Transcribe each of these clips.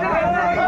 జై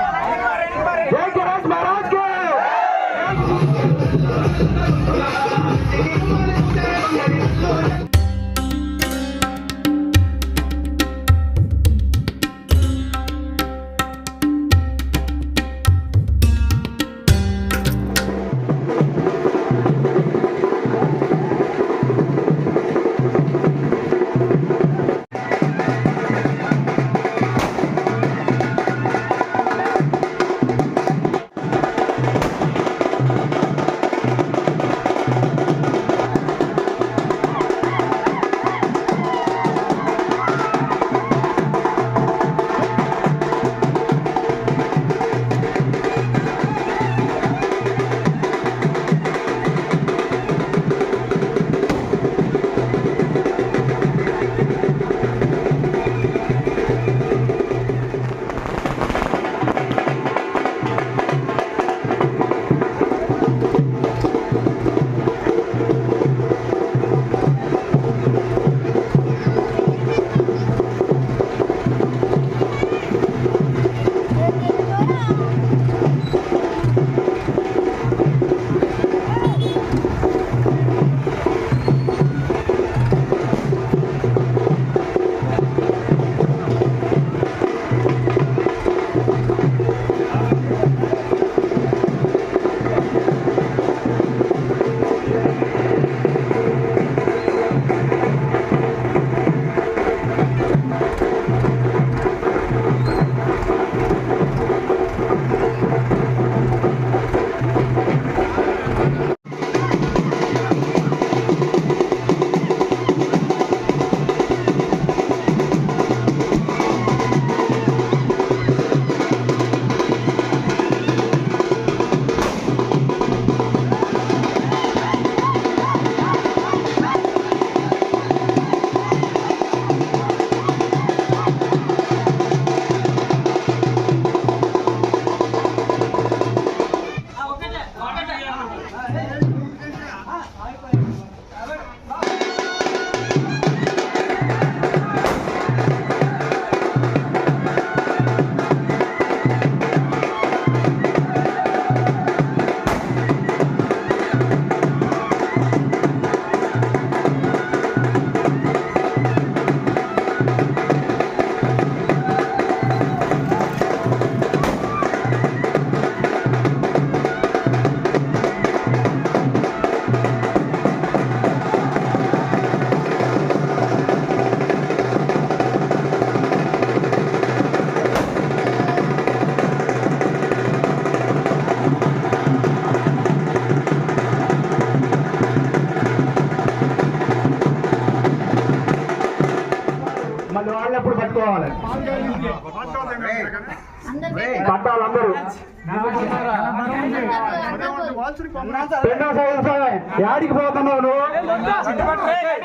యాడికి పోతున్నావు నువ్వు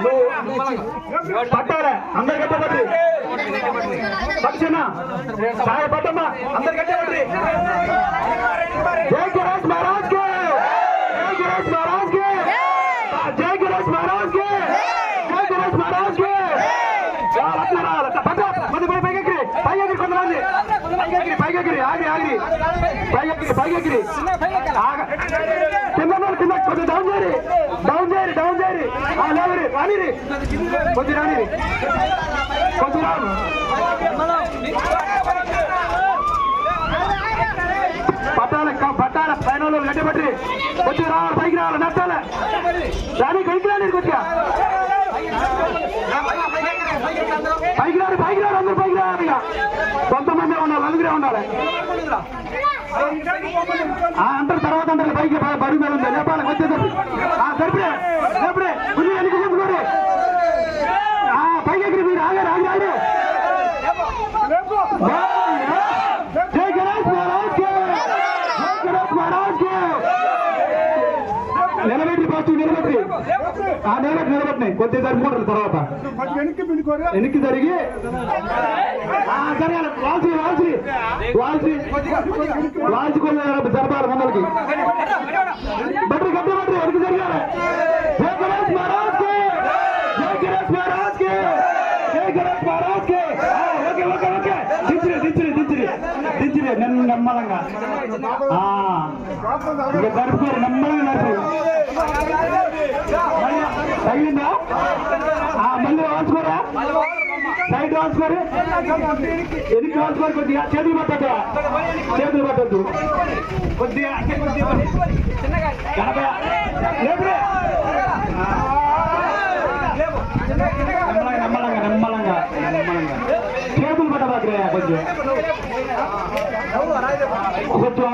నువ్వు పట్టాలే. అందరు కట్టబట్టి పక్షిన సాయ పట్టమ్మా అందరు కట్టబట్టి జై గిరీష్ మహారాజ్కి జై గిరీష్ మహారాజ్కి జై గిరీష్ మహారాజ్కి జై గిరీష్ మహారాజ్కి రత్నరా పట్ట మంది పై పైకెక్కి పైకెక్కి కొంతమంది పైకెక్కి పైకెక్కి కింద కింద కొంచెం డౌన్ చేయరి డౌన్ చేయరి డౌన్ చేయరి లేవరి రానిరి. కొంచెం రానిరి. కొంచెం రాను. పట్టాల పట్టాల పైన వాళ్ళు కొంచెం రావాలి పైకి రావాలి నట్టాల రాని పైకి రాని కొద్దిగా. పైకి రారు పైకి రారు అందరూ పైకి రారు ఇక. కొంతమంది ఉండాలి అందుకే ఉండాలి. ఆ అంటారు తర్వాత అంటారు పైకి బ- బరి మీద ఉంది లేపాలి వచ్చేసరి వెనక్కి చెప్పుకోండి ఆ పైకి ఎగిరి మీరు ఆగారు ఆగారు జై గణేష్ మహారాజ్ జై గణేష్ మహారాజ్ నిలబెట్టి ఫస్ట్ నిలబెట్టి. ఆ నిలబెట్టి నిలబెట్టినాయి కొద్దిగా సరిపోతారు తర్వాత. వెనక్కి జరిగి. జరగాలి. వాల్సి వాల్సి. వాల్సి వాల్సి జరపాలి ముందరికి. బట్టి గట్టి బట్టి వెనక్కి జరగాలి. జై గణేష్ మహారాజ్కి జై గణేష్ మహారాజ్కి జై Ganesh Maharaj okay okay okay. దించిరి దించిరి దించిరి. దించిరి ఇక నడుపు తగిలిందా? మళ్ళీ వాల్చుకోరా సైడ్ వాల్చుకోరు ఎదుటి వాల్చుకోరు కొద్దిగా. చేతులు పట్టద్దు. చేతులు పట్టద్దు. కొద్దిగా అంటే కొద్దిగా నెమ్మలంగా నెమ్మలంగా నెమ్మలంగా. చేతులు పట్టబాద్రయ్యా కొంచెం కొంచెం